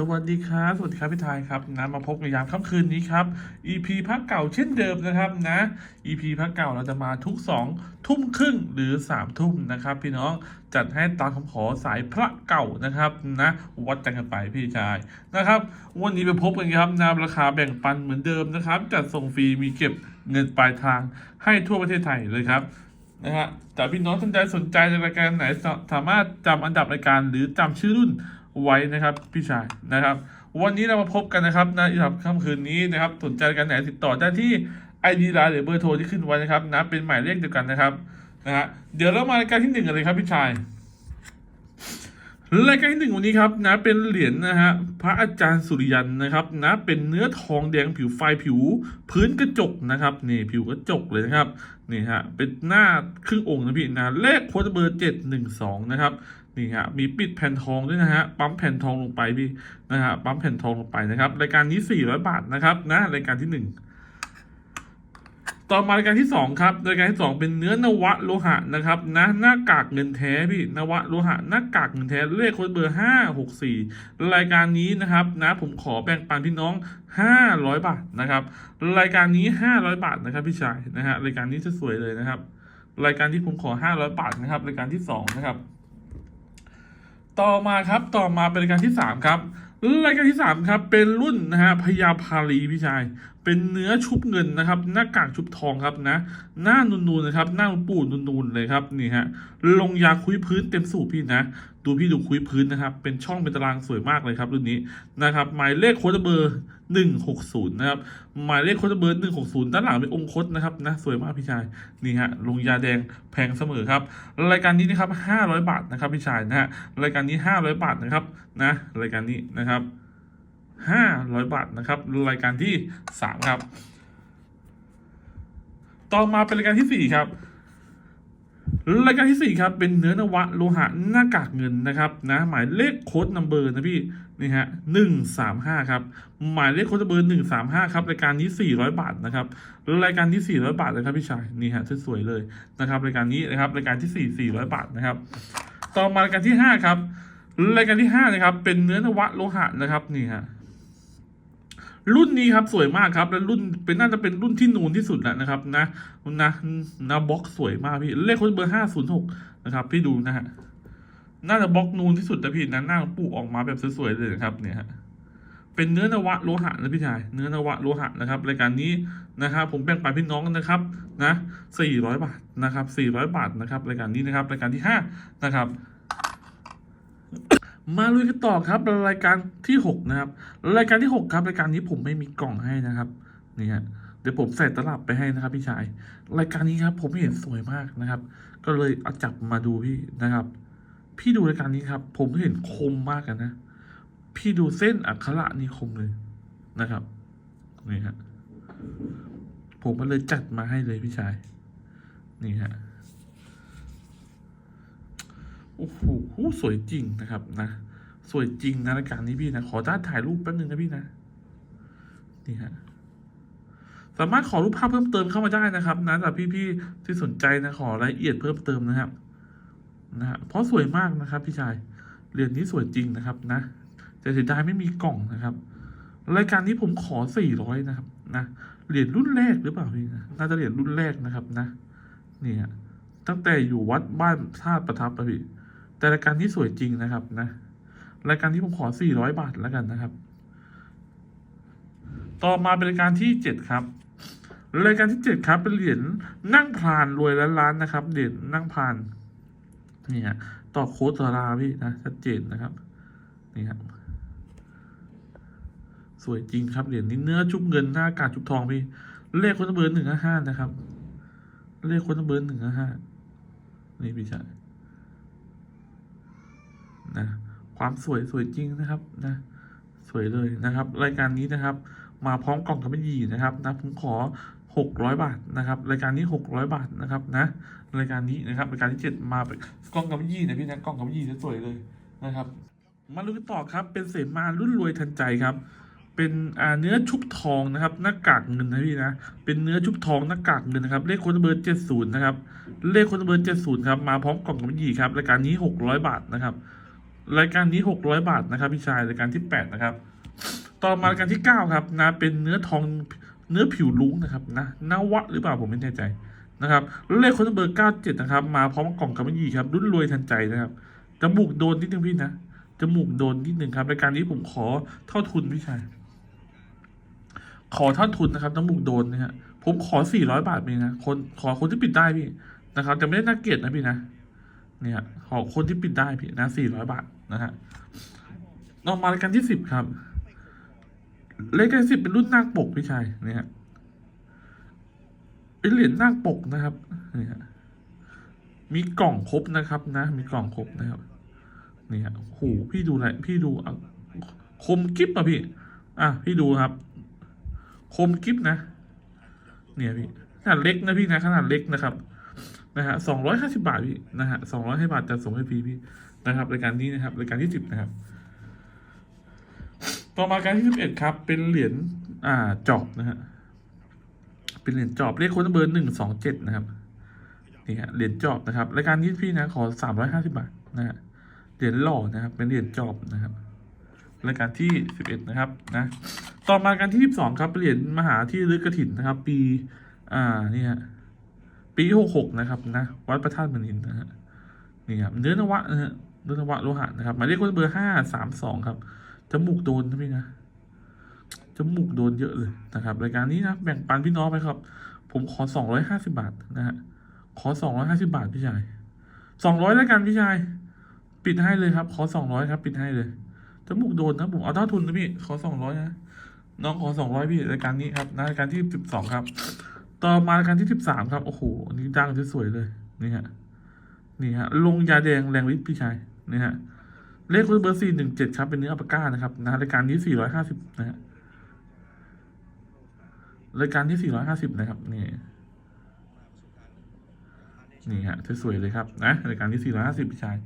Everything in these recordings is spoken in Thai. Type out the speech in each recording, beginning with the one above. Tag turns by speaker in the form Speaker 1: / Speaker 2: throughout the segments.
Speaker 1: สวัสดีครับ สวัสดีครับพี่ทายครับนะมาพบในยามค่ำคืนนี้ครับ EP พักเก่าเช่นเดิมนะครับนะ EP พักเก่าเราจะมาทุก 2 ทุ่มครึ่งหรือ 3 ทุ่มนะครับ พี่น้องจัดให้ตามคำขอสายพระเก่านะครับนะวัดกันกันไปพี่ชายนะครับ วันนี้ไปพบกันครับนะราคาแบ่งปันเหมือนเดิมนะครับ จัดส่งฟรีมีเก็บเงินปลายทางให้ทั่วประเทศไทยเลยครับนะฮะแต่พี่น้องท่านใดสนใจในรายการไหนสาสามารถจำอันดับรายการหรือจำชื่อรุ่น ไว้นะครับพี่ชายนะครับ วันนี้เรามาพบกันนะครับในอีกค่ำคืนนี้นะครับ สนใจการไหนติดต่อได้ที่ ID ไลน์หรือเบอร์โทรที่ขึ้นไว้นะครับนะเป็นหมายเลขเดียวกันนะครับนะฮะเดี๋ยวเรามารายการที่หนึ่งกันเลยครับพี่ชายรายการที่หนึ่งวันนี้ครับนะเป็นเหรียญนะฮะพระอาจารย์สุริยันนะครับนะเป็นเนื้อทองแดงผิวไฟผิว พื้นกระจกนะครับนี่ผิวกระจกเลยนะครับนี่ฮะเป็นหน้าครึ่งองค์นะพี่นะเลขโค้ดเบอร์เจ็ดหนึ่งสองนะครับ นี่ฮะมีปิดแผ่นทองด้วยนะฮะปั๊มแผ่นทองลงไปพี่นะฮะปั๊มแผ่นทองลงไปนะครับ รายการนี้สี่ร้อยบาทนะครับนะรายการที่หนึ่งต่อมารายการที่สองครับรายการที่สองเป็นเนื้อนวะโลหะนะครับนะหน้ากากเงินแท้พี่นวะโลหะหน้ากากเงินแท้เลขโค้ดเบอร์ห้าหกสี่รายการนี้นะครับนะผมขอแบ่งปันพี่น้องห้าร้อยบาทนะครับ รายการนี้ห้าร้อยบาทนะครับพี่ชายนะฮะรายการนี้จะสวยเลยนะครับ รายการที่ผมขอห้าร้อยบาทนะครับ รายการที่สองนะครับ ต่อมาครับต่อมาเป็นรายการที่สามครับรายการที่สามครับ เป็นรุ่นนะฮะพยาพาลีพี่ชาย เป็นเนื้อชุบเงินนะครับ หน้ากากชุบทองครับนะ หน้านูนๆนะครับ หน้าปูนูนๆเลยครับนี่ฮะลงยาคุยพื้นเต็มสูบพี่นะ ดูพี่ดูคุยพื้นนะครับ เป็นช่องเป็นตารางสวยมากเลยครับรุ่นนี้นะครับ หมายเลขโค้ดเบอร์หนึ่งหกศูนย์นะครับหมายเลขโค้ดเบอร์หนึ่งหกศูนย์ด้านหลังเป็นองค์คดนะครับนะสวยมากพี่ชายนี่ฮะลงยาแดงแพงเสมอครับ รายการนี้นะครับห้าร้อยบาทนะครับพี่ชายนะฮะรายการนี้ห้าร้อยบาทนะครับนะรายการนี้นะครับ ห้าร้อยบาทนะครับ รายการที่สามครับ ต่อมาเป็นรายการที่สี่ครับรายการที่สี่ครับเป็นเนื้อนวะโลหะหน้ากากเงินนะครับนะหมายเลขโค้ดนัมเบอร์นะพี่นี่ฮะหนึ่งสามห้าครับหมายเลขโค้ดนัมเบอร์หนึ่งสามห้าครับรายการนี้สี่ร้อยบาทนะครับรายการที่สี่ร้อยบาทเลยครับพี่ชายนี่ฮะสวยๆเลยนะครับรายการนี้นะครับรายการที่สี่สี่ร้อยบาทนะครับต่อมารายการที่ห้าครับรายการที่ห้านะครับเป็นเนื้อนวะโลหะนะครับนี่ฮะ รุ่นนี้ครับสวยมากครับ และรุ่นเป็นน่าจะเป็นรุ่นที่นูนที่สุดแล้วนะครับ นะนะนะบล็อกสวยมากพี่เลขคนเบอร์ห้าศูนย์หกนะครับ พี่ดูนะฮะน่าจะบล็อกนูนที่สุดนะพี่นะหน้าปูออกมาแบบสวยๆเลยนะครับ เนี่ยฮะเป็นเนื้อนวะโลหะนะพี่ชายเนื้อนวะโลหะนะครับรายการนี้นะครับ ผมแบ่งปันพี่น้องนะครับนะสี่ร้อยบาทนะครับสี่ร้อยบาทนะครับรายการนี้นะครับรายการที่ห้านะครับ มาลุยกันต่อครับรายการที่หกนะครับรายการที่หกครับรายการนี้ผมไม่มีกล่องให้นะครับนี่ฮะเดี๋ยวผมใส่ตลับไปให้นะครับ พี่ชาย รายการนี้ครับ ผมเห็นสวยมากนะครับ ก็เลยเอาจับมาดูพี่นะครับ พี่ดูรายการนี้ครับ ผมเห็นคมมากนะ พี่ดูเส้นอักขระนี่คมเลยนะครับนี่ฮะผมก็เลยจัดมาให้เลยพี่ชาย นี่ฮะ โอ้โหสวยจริงนะครับนะสวยจริงนะรายการนี้พี่นะขอด้านถ่ายรูปแป๊บนึงนะพี่นะนี่ฮะสามารถขอรูปภาพเพิ่มเติมเข้ามาได้นะครับนะแต่พี่ๆที่สนใจนะขอรายละเอียดเพิ่มเติมนะครับนะเพราะสวยมากนะครับ พี่ชายเหรียญนี้สวยจริงนะครับ นะแต่เสียดายไม่มีกล่องนะครับ รายการนี้ผมขอสี่ร้อยนะครับ นะเหรียญรุ่นแรกหรือเปล่าพี่นะน่าจะเหรียญรุ่นแรกนะครับ นะนี่ฮะตั้งแต่อยู่วัดบ้านท่าตุประทับนะพี่ แต่รายการที่สวยจริงนะครับนะรายการที่ผมขอ 400 บาทแล้วกันนะครับ ต่อมาเป็นรายการที่ 7 ครับรายการที่ 7 ครับเป็นเหรียญนั่งพานรวยล้านล้านนะครับเหรียญนั่งพานนี่ฮะต่อโค้ดตาราพี่นะชัดเจนนะครับนี่ครับสวยจริงครับเหรียญนี้เนื้อชุบเงินหน้ากาดชุบทองพี่เลขคนเบอร์หนึ่งห้านะครับ เลขคนเบอร์หนึ่งห้านี่พี่ชาย นะความสวยสวยจริงนะครับนะสวยเลยนะครับ รายการนี้นะครับ มาพร้อมกล่องกำมะหยีนะครับนะผมขอหกร้อยบาทนะครับรายการนี้หกร้อยบาทนะครับนะรายการนี้นะครับรายการที่เจ็ดมาเป็นกล่องกำมะหยีนะพี่นะกล่องกำมะหยีสวยเลยนะครับ มาลุยต่อครับเป็นเสมารุ่นรวยทันใจครับเป็นอ่าเนื้อชุบทองนะครับหน้ากากเงินนะพี่นะเป็นเนื้อชุบทองหน้ากากเงินนะครับเลขคนเบอร์เจ็ดศูนย์นะครับเลขคนเบอร์เจ็ดศูนย์ครับมาพร้อมกล่องกำมะหยี่ครับรายการนี้หกร้อยบาทนะครับ รายการนี้หกร้อยบาทนะครับพี่ชายรายการที่แปดนะครับ ต่อมารายการที่เก้าครับนะเป็นเนื้อทองเนื้อผิวลุ้งนะครับนะนวะหรือเปล่าผมไม่แน่ใจนะครับเลขคนเบอร์เก้าเจ็ดนะครับ มาพร้อมกล่องกำมะหยี่ครับรุ่นรวยทันใจนะครับจมูกโดนนิดนึงพี่นะจมูกโดนนิดนึงครับรายการนี้ผมขอเท่าทุนพี่ชายขอเท่าทุนนะครับจมูกโดนนะฮะผมขอสี่ร้อยบาทเองนะคนขอคนที่ปิดได้พี่นะครับแต่ไม่ได้น่าเกลียดนะพี่นะเนี่ยขอคนที่ปิดได้พี่นะสี่ร้อยบาท นะฮะต่อมารายการที่สิบครับรายการสิบเป็นรุ่นนาคปกพี่ชายเนี่ยฮะเป็นเหรียญนาคปกนะครับเนี่ยฮะมีกล่องครบนะครับนะ มีกล่องครบนะครับนี่ฮะโอ้โหพี่ดูอะไรพี่ดูคมกิฟอะพี่ อะพี่ดูครับ คมกิฟนะ เนี่ยพี่ขนาดเล็กนะพี่นะขนาดเล็กนะครับนะฮะสองร้อยห้าสิบาทพี่นะฮะสองร้อยห้าบาทจะส่งให้ฟรีพี่ นะครับรายการนี้นะครับรายการที่สิบนะครับ ต่อมาการที่สิบเอ็ดครับ เป็นเหรียญอ่าจอบนะฮะเป็นเหรียญจอบเลขโค้ดเบอร์หนึ่งสองเจ็ดนะครับนี่ฮะเหรียญจอบนะครับรายการนี้พี่นะขอสามร้อยห้าสิบาทนะฮะเหรียญหล่อนะครับ เป็นเหรียญจอบนะครับรายการที่สิบเอ็ดนะครับนะต่อมาการที่สิบสองครับเป็นเหรียญมหาที่ลึกกระถินนะครับ ปี อ่านี่ฮะปีหกหกนะครับนะวัดพระธาตุมณินนะฮะนี่ครับเนื้อนวะนะฮะ เนื้อนวะโลหะนะครับหมายเลขคนเบอร์ห้าสามสองครับจมูกโดนนะพี่นะจมูกโดนเยอะเลยนะครับรายการนี้นะแบ่งปันพี่น้องไปครับ ผมขอสองร้อยห้าสิบาทนะฮะขอสองร้อยห้าสิบาทพี่ชายสองร้อยแล้วกันพี่ชาย ปิดให้เลยครับ ขอสองร้อยครับ ปิดให้เลยจมูกโดนนะผมเอาเท่าทุนนะพี่ขอสองร้อยนะน้องขอสองร้อยพี่รายการนี้ครับนะรายการที่สิบสองครับ ต่อมารายการที่สิบสามครับโอ้โหอันนี้ดังที่สวยเลยนี่ฮะนี่ฮะลงยาแดงแรงฤทธิ์พี่ชาย นี่ฮะเลขคุณเบอร์สี่หนึ่งเจ็ดครับเป็นเนื้ออัปปาก้านะครับนะรายการนี้สี่ร้อยห้าสิบนะฮะรายการที่สี่ร้อยห้าสิบนะครับนี่นี่ฮะสวยๆเลยครับนะรายการที่สี่ร้อยห้าสิบพี่ชาย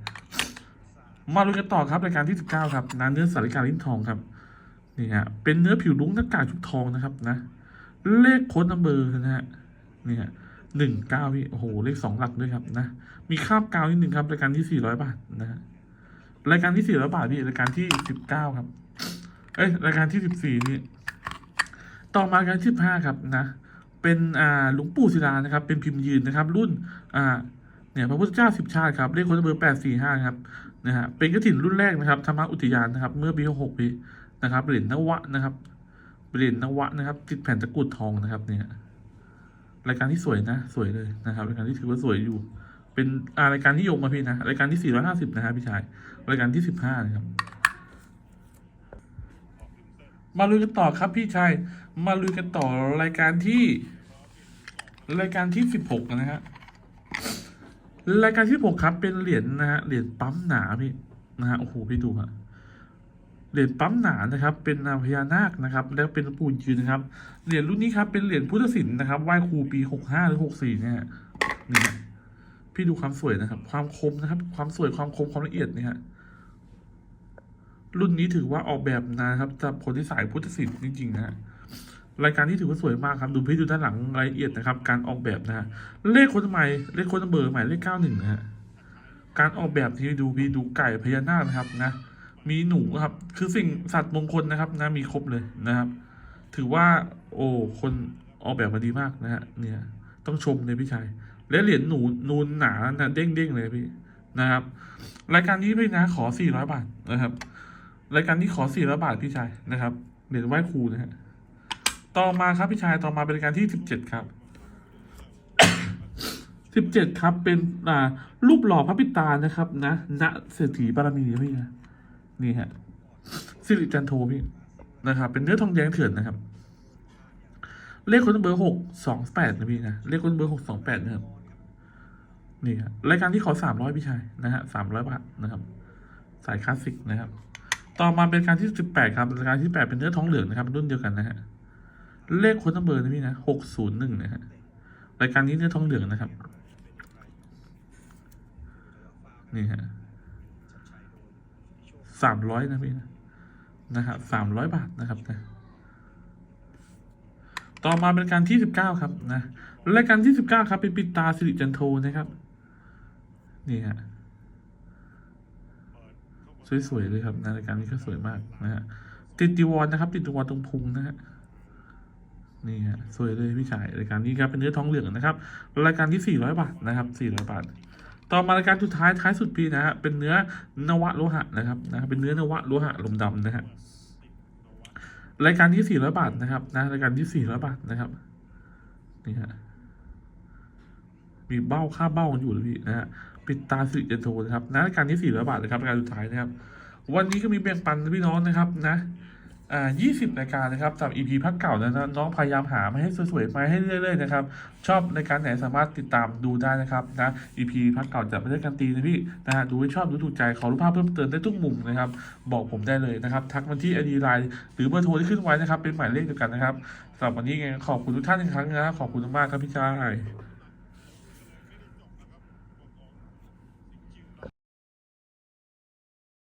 Speaker 1: มาดูกันต่อครับรายการที่สิบเก้าครับนาเนื้อสาริกาลิ้นทองครับนี่ฮะเป็นเนื้อผิวลุ้งหน้ากากชุบทองนะครับนะ เลขโค้ดนัมเบอร์นะฮะนี่ฮะ หนึ่งเก้าพี่โอ้โหเลขสองหลักด้วยครับนะมีคาบกาวนิดหนึ่งครับรายการที่สี่ร้อยบาทนะฮะรายการที่สี่ร้อยบาทพี่รายการที่สิบเก้าครับ เอ้ยรายการที่สิบสี่นี่ต่อมารายการที่สิบห้าครับนะเป็นอ่าหลวงปู่ศิลานะครับ เป็นพิมพ์ยืนนะครับ รุ่นอ่าเนี่ยพระพุทธเจ้าสิบชาติครับเลขคนเบอร์แปดสี่ห้าครับนะฮะเป็นกระถิ่นรุ่นแรกนะครับธรรมอุทยานนะครับ เมื่อปีหกปีนะครับเหรียญนวะนะครับเหรียญนวะนะครับติดแผ่นตะกรุดทองนะครับเนี่ย รายการที่สวยนะ สวยเลยนะครับ รายการที่ถือว่าสวยอยู่ เป็นอารายการที่ยงมาพี่นะ รายการที่450นะครับพี่ชาย รายการที่15นะครับ มาลุยกันต่อครับพี่ชาย มาลุยกันต่อรายการที่ รายการที่16นะฮะ รายการที่6ครับ เป็นเหรียญนะฮะ เหรียญปั๊มหนาพี่นะฮะ โอ้โห พี่ดูฮะ เหรียญปั๊มหนานะครับ เป็นพญานาคนะครับ แล้วเป็นปูนยืนนะครับ เหรียญรุ่นนี้ครับ เป็นเหรียญพุทธศิลป์นะครับไหว้ครูปีหกห้าหรือหกสี่เนี่ยนี่ฮะพี่ดูความสวยนะครับ ความคมนะครับ ความสวยความคมความละเอียดเนี่ยฮะรุ่นนี้ถือว่าออกแบบนะครับสำหรับคนที่สายพุทธศิลป์จริงๆนะฮะรายการนี้ถือว่าสวยมากครับดูพี่ดูด้านหลังรายละเอียดนะครับ การออกแบบนะฮะเลขคนใหม่เลขคนเบอร์ใหม่เลขเก้าหนึ่งนะฮะการออกแบบที่ดูพี่ดูไก่พญานาคนะครับนะ มีหนูครับ คือสิ่งสัตว์มงคลนะครับนะมีครบเลยนะครับ ถือว่า โอ้คนออกแบบมาดีมากนะฮะเนี่ย ต้องชมเลยพี่ชายและเหรียญหนูนูนหนานะเด้งเด้งเลยพี่นะครับ รายการนี้พี่นะขอสี่ร้อยบาทนะครับ รายการนี้ขอสี่ร้อยบาทพี่ชายนะครับเหรียญไหว้ครูนะฮะต่อมาครับพี่ชายต่อมาเป็นรายการที่สิบเจ็ดครับสิบเจ็ดครับเป็นอ่ารูปหล่อพระปิตานะครับ นะณเศรษฐีบารมีพี่นะ นี่ฮะสิริจันโทพี่นะครับ เป็นเนื้อทองแดงเถื่อนนะครับ เลขคนเบอร์หกสองแปดนะพี่นะเลขคนเบอร์หกสองแปดนะครับนี่ฮะรายการที่ขอสามร้อยพี่ชายนะฮะสามร้อยบาทนะครับ สายคลาสสิกนะครับ ต่อมาเป็นการที่สิบแปดครับรายการที่แปดเป็นเนื้อทองเหลืองนะครับรุ่นเดียวกันนะฮะเลขคนเบอร์นะพี่นะหกศูนย์หนึ่งนะฮะรายการนี้เนื้อทองเหลืองนะครับ นี่ฮะ สามร้อยนะพี่นะนะครับสามร้อยบาทนะครับนะต่อมาเป็นการที่สิบเก้าครับนะรายการที่สิบเก้าครับเป็นปิดตาสิริจันโทนะครับ นี่ฮะสวยๆเลยครับนะรายการนี้ก็สวยมากนะฮะติดจีวรนะครับ ติดจีวรตรงพุงนะฮะนี่ฮะสวยเลยพี่ชายรายการนี้ครับเป็นเนื้อท้องเหลืองนะครับ รายการที่400บาทนะครับ400บาท ต่อมารายการสุดท้ายท้ายสุดปีนะฮะเป็นเนื้อนวะโลหะนะครับนะเป็นเนื้อนวะโลหะลมดำนะฮะรายการที่400บาทนะครับนะรายการที่400บาทนะครับนี่ฮะมีเบ้าค่าเบ้าอยู่เลยพี่นะฮะปิดตาสิเจนโทนะครับนะรายการที่400บาทนะครับรายการสุดท้ายนะครับ วันนี้ก็มีแบ่งปันพี่น้องนะครับนะ อ่า20รายการนะครับสำหรับ EP พักเก่านะนะน้องพยายามหามาให้สวยๆมาให้เรื่อยๆนะครับ ชอบรายการไหนสามารถติดตามดูได้นะครับนะ EP พักเก่าจะไม่ได้การตีนะพี่นะฮะดูให้ชอบดูถูกใจขอรูปภาพเพิ่มเติมได้ทุกมุมนะครับ บอกผมได้เลยนะครับ ทักมาที่ไอดีไลน์หรือเบอร์โทรที่ขึ้นไว้นะครับ เป็นหมายเลขเดียวกันนะครับสำหรับวันนี้ไงขอบคุณทุกท่านอีกครั้งนะครับขอบคุณมากครับพี่ชาย